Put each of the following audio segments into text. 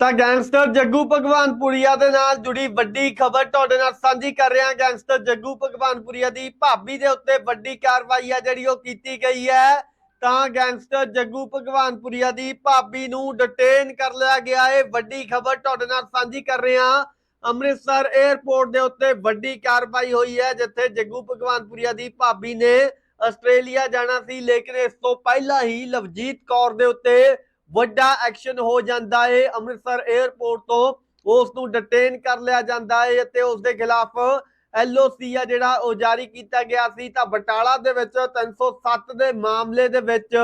ਤਾਂ ਗੈਂਗਸਟਰ ਜੱਗੂ ਭਗਵਾਨਪੁਰੀਆ ਦੇ ਨਾਲ ਜੁੜੀ ਵੱਡੀ ਖਬਰ ਤੁਹਾਡੇ ਨਾਲ ਸਾਂਝੀ ਕਰ ਰਿਹਾ ਹਾਂ ਗੈਂਗਸਟਰ ਜੱਗੂ ਭਗਵਾਨਪੁਰੀਆ ਦੀ ਭਾਬੀ ਦੇ ਉੱਤੇ ਵੱਡੀ ਕਾਰਵਾਈ ਆ ਜਿਹੜੀ ਉਹ ਕੀਤੀ ਗਈ ਹੈ। ਤਾਂ ਗੈਂਗਸਟਰ ਜੱਗੂ ਭਗਵਾਨਪੁਰੀਆ ਦੀ ਭਾਬੀ ਨੂੰ ਡਿਟੇਨ ਕਰ ਲਿਆ ਗਿਆ। ਹੈ ਵੱਡੀ ਖਬਰ ਤੁਹਾਡੇ ਨਾਲ ਸਾਂਝੀ ਕਰ ਰਹੇ। ਹਾਂ ਅੰਮ੍ਰਿਤਸਰ 에ਅਰਪੋਰਟ ਦੇ ਉੱਤੇ ਵੱਡੀ ਕਾਰਵਾਈ ਹੋਈ ਹੈ, ਜਿੱਥੇ ਜੱਗੂ ਭਗਵਾਨਪੁਰੀਆ ਦੀ ਭਾਬੀ ਨੇ ਆਸਟ੍ਰੇਲੀਆ ਜਾਣਾ ਸੀ, ਲੇਕਿਨ ਇਸ ਤੋਂ ਪਹਿਲਾਂ ਹੀ ਲਵਜੀਤ ਕੌਰ ਦੇ ਉੱਤੇ ਵੱਡਾ ਐਕਸ਼ਨ ਹੋ ਜਾਂਦਾ ਏ। ਅੰਮ੍ਰਿਤਸਰ 에ਅਰਪੋਰਟ ਤੋਂ ਉਸ ਨੂੰ ਡਿਟੇਨ ਕਰ ਲਿਆ ਜਾਂਦਾ ਹੈ ਅਤੇ ਉਸ ਦੇ ਖਿਲਾਫ ਐਲਓਸੀ ਆ ਜਿਹੜਾ ਉਹ ਜਾਰੀ ਕੀਤਾ ਗਿਆ ਸੀ। ਤਾਂ ਬਟਾਲਾ ਦੇ ਵਿੱਚ 307 ਦੇ ਮਾਮਲੇ ਦੇ ਵਿੱਚ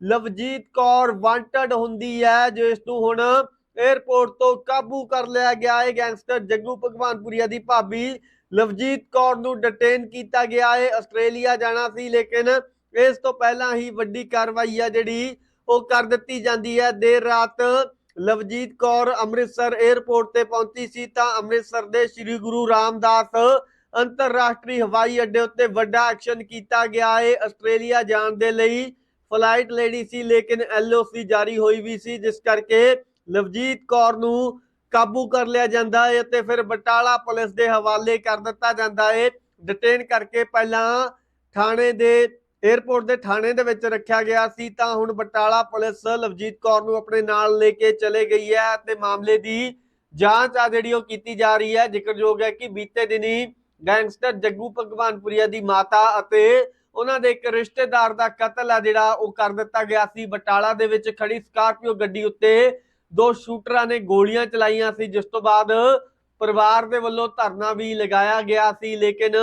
ਲਵਜੀਤ ਕੌਰ ਵਾਂਟਡ ਹੁੰਦੀ ਹੈ ਜਿਸ ਨੂੰ ਹੁਣ 에ਅਰਪੋਰਟ ਤੋਂ ਕਾਬੂ ਕਰ ਲਿਆ ਗਿਆ ਹੈ ਗੈਂਗਸਟਰ ਜੱਗੂ ਭਗਵਾਨਪੁਰੀਆ ਦੀ ਭਾਬੀ ਲਵਜੀਤ ਕੌਰ ਨੂੰ ਡਿਟੇਨ ਕੀਤਾ ਗਿਆ ਹੈ ਆਸਟ੍ਰੇਲੀਆ ਜਾਣਾ ਸੀ, ਲੇਕਿਨ ਇਸ ਤੋਂ ਪਹਿਲਾਂ ਹੀ ਵੱਡੀ ਕਾਰਵਾਈ ਆ ਜਿਹੜੀ ਉਹ ਕਰ ਦਿੱਤੀ ਜਾਂਦੀ ਹੈ। ਦੇਰ ਰਾਤ ਲਵਜੀਤ ਕੌਰ ਅੰਮ੍ਰਿਤਸਰ 에ਅਰਪੋਰਟ ਤੇ ਪਹੁੰਚੀ ਸੀ ਤਾਂ ਅੰਮ੍ਰਿਤਸਰ ਦੇ ਸ੍ਰੀ ਗੁਰੂ ਰਾਮਦਾਸ ਅੰਤਰਰਾਸ਼ਟਰੀ ਹਵਾਈ ਅੱਡੇ ਉੱਤੇ ਵੱਡਾ ਐਕਸ਼ਨ ਕੀਤਾ ਗਿਆ ਹੈ ਆਸਟ੍ਰੇਲੀਆ ਜਾਣ ਦੇ ਲਈ ਫਲਾਈਟ ਲੈਣੀ ਸੀ, ਲੇਕਿਨ ਐਲਓਸੀ ਜਾਰੀ ਹੋਈ ਵੀ ਸੀ, ਜਿਸ ਕਰਕੇ ਲਵਜੀਤ ਕੌਰ ਨੂੰ ਕਾਬੂ ਕਰ ਲਿਆ ਜਾਂਦਾ ਹੈ ਅਤੇ ਫਿਰ ਬਟਾਲਾ ਪੁਲਿਸ ਦੇ ਹਵਾਲੇ ਕਰ ਦਿੱਤਾ ਜਾਂਦਾ ਹੈ ਡਿਟੇਨ ਕਰਕੇ ਪਹਿਲਾਂ ਥਾਣੇ ਦੇ 에ਅਰਪੋਰਟ ਦੇ ਥਾਣੇ ਦੇ ਵਿੱਚ ਰੱਖਿਆ ਗਿਆ ਸੀ, ਤਾਂ ਹੁਣ ਬਟਾਲਾ ਪੁਲਿਸ ਲਵਜੀਤ ਕੌਰ ਨੂੰ ਆਪਣੇ ਨਾਲ ਲੈ ਕੇ ਚਲੇ ਗਈ ਹੈ ਤੇ ਮਾਮਲੇ ਦੀ ਜਾਂਚ ਆ ਜਿਹੜੀ ਉਹ ਕੀਤੀ ਜਾ ਰਹੀ ਹੈ। ਜ਼ਿਕਰਯੋਗ ਹੈ ਕਿ ਬੀਤੇ ਦਿਨੀ ਗੈਂਗਸਟਰ ਜੱਗੂ ਭਗਵਾਨਪੁਰੀਆ ਦੀ ਮਾਤਾ ਅਤੇ ਉਹਨਾਂ ਦੇ ਇੱਕ ਰਿਸ਼ਤੇਦਾਰ ਦਾ ਕਤਲ ਆ ਜਿਹੜਾ ਉਹ ਕਰ ਦਿੱਤਾ ਗਿਆ ਸੀ। ਬਟਾਲਾ ਦੇ ਵਿੱਚ ਖੜੀ ਸਕਾਰਪੀਓ ਗੱਡੀ ਉੱਤੇ ਦੋ ਸ਼ੂਟਰਾਂ ਨੇ ਗੋਲੀਆਂ ਚਲਾਈਆਂ ਸੀ, ਜਿਸ ਤੋਂ ਬਾਅਦ ਪਰਿਵਾਰ ਦੇ ਵੱਲੋਂ ਧਰਨਾ ਵੀ ਲਗਾਇਆ ਗਿਆ ਸੀ, ਲੇਕਿਨ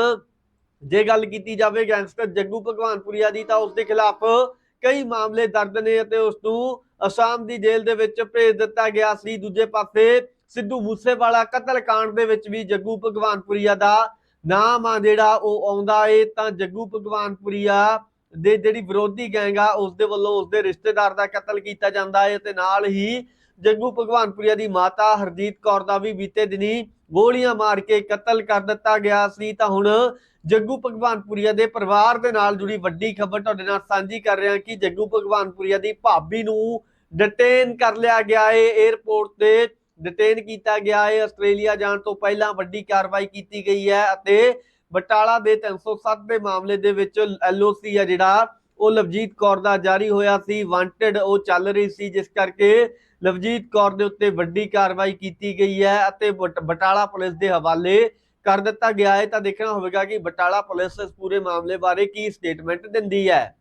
ਜੇ ਗੱਲ ਕੀਤੀ ਜਾਵੇ ਗੈਂਗਸਟਰ ਜੱਗੂ ਭਗਵਾਨਪੁਰੀਆ ਦੀ ਤਾਂ ਉਸ ਦੇ ਖਿਲਾਫ ਕਈ ਮਾਮਲੇ ਦਰਜ ਨੇ ਅਤੇ ਉਸ ਨੂੰ ਅਸਾਮ ਦੀ ਜੇਲ੍ਹ ਦੇ ਵਿੱਚ ਭੇਜ ਦਿੱਤਾ ਗਿਆ ਸੀ। ਦੂਜੇ ਪਾਸੇ ਸਿੱਧੂ ਮੂਸੇਵਾਲਾ ਕਤਲ ਦੇ ਵਿੱਚ ਵੀ ਜੱਗੂ ਭਗਵਾਨਪੁਰੀਆ ਦਾ ਨਾਮ ਆ ਜਿਹੜਾ ਉਹ ਆਉਂਦਾ ਏ ਤਾਂ ਜੱਗੂ ਭਗਵਾਨਪੁਰੀਆ ਦੇ ਜਿਹੜੀ ਵਿਰੋਧੀ ਗੈਂਗ ਆ ਉਸ ਦੇ ਵੱਲੋਂ ਉਸ ਦੇ ਰਿਸ਼ਤੇਦਾਰ ਦਾ ਕਤਲ ਕੀਤਾ ਜਾਂਦਾ ਏ ਤੇ ਨਾਲ ਹੀ ਜੱਗੂ ਭਗਵਾਨਪੁਰੀਆ ਦੀ ਮਾਤਾ ਹਰਜੀਤ ਕੌਰ ਦਾ ਵੀ ਬੀਤੇ ਦਿਨੀ ਗੋਲੀਆਂ ਮਾਰ ਕੇ ਕਤਲ ਕਰ ਦਿੱਤਾ ਗਿਆ ਸੀ, ਤਾਂ ਹੁਣ ਜੱਗੂ ਭਗਵਾਨਪੁਰੀਆ ਦੇ ਪਰਿਵਾਰ ਦੇ ਨਾਲ ਜੁੜੀ ਵੱਡੀ ਖਬਰ ਤੁਹਾਡੇ ਨਾਲ ਸਾਂਝੀ ਕਰ ਰਹੇ ਕਿ ਜੱਗੂ ਭਗਵਾਨਪੁਰੀਆ ਦੀ ਭਾਬੀ ਨੂੰ ਡਿਟੇਨ ਕਰ ਲਿਆ ਗਿਆ ਹੈ 에ਅਰਪੋਰਟ ਤੇ ਡਿਟੇਨ ਕੀਤਾ ਗਿਆ ਹੈ ਆਸਟ੍ਰੇਲੀਆ ਜਾਣ ਤੋਂ ਪਹਿਲਾਂ ਵੱਡੀ ਕਾਰਵਾਈ ਕੀਤੀ ਗਈ ਹੈ ਅਤੇ ਬਟਾਲਾ ਦੇ 307 ਦੇ ਮਾਮਲੇ ਦੇ ਵਿੱਚ ਐਲਓਸੀ ਆ ਜਿਹੜਾ, ਉਹ ਲਵਜੀਤ ਕੌਰ ਦਾ ਜਾਰੀ ਹੋਇਆ ਸੀ ਵਾਂਟਡ ਉਹ ਚੱਲ ਰਹੀ ਸੀ, ਜਿਸ ਕਰਕੇ ਲਵਜੀਤ ਕੌਰ ਦੇ ਉੱਤੇ ਵੱਡੀ ਕਾਰਵਾਈ ਕੀਤੀ ਗਈ ਹੈ ਅਤੇ ਬਟ- ਬਟਾਲਾ ਪੁਲਿਸ ਦੇ ਹਵਾਲੇ ਕਰ ਦਿੱਤਾ ਗਿਆ ਹੈ। ਤਾਂ ਦੇਖਣਾ ਹੋਵੇਗਾ ਕਿ ਬਟਾਲਾ ਪੁਲਿਸ ਇਸ ਪੂਰੇ ਮਾਮਲੇ ਬਾਰੇ ਕੀ ਸਟੇਟਮੈਂਟ ਦਿੰਦੀ ਹੈ।